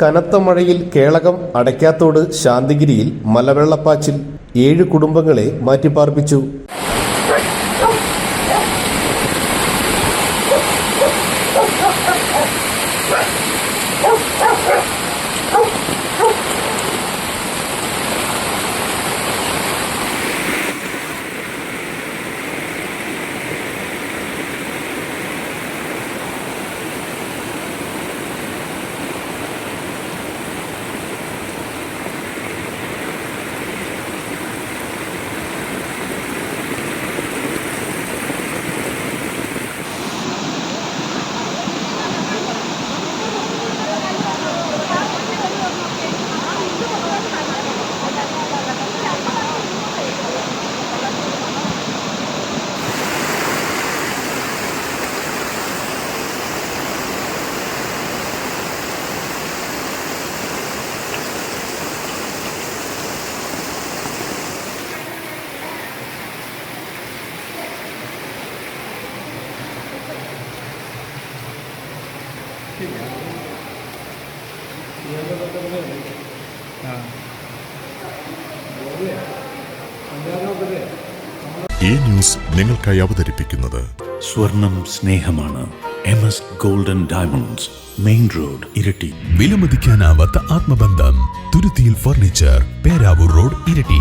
കനത്ത മഴയിൽ കേളകം അടയ്ക്കാത്തോട് ശാന്തിഗിരിയിൽ മലവെള്ളപ്പാച്ചിൽ ഏഴ് കുടുംബങ്ങളെ മാറ്റിപ്പാർപ്പിച്ചു. ഈ ന്യൂസ് നിങ്ങൾക്കായി അവതരിപ്പിക്കുന്നത് സ്വർണം സ്നേഹമാണ്. M S golden diamonds main road Iritty. വിലമതിക്കാനാവാത്ത ആത്മബന്ധം തുരുത്തിയിൽ ഫർണിച്ചർ പേരാവൂർ റോഡ് ഇരട്ടി.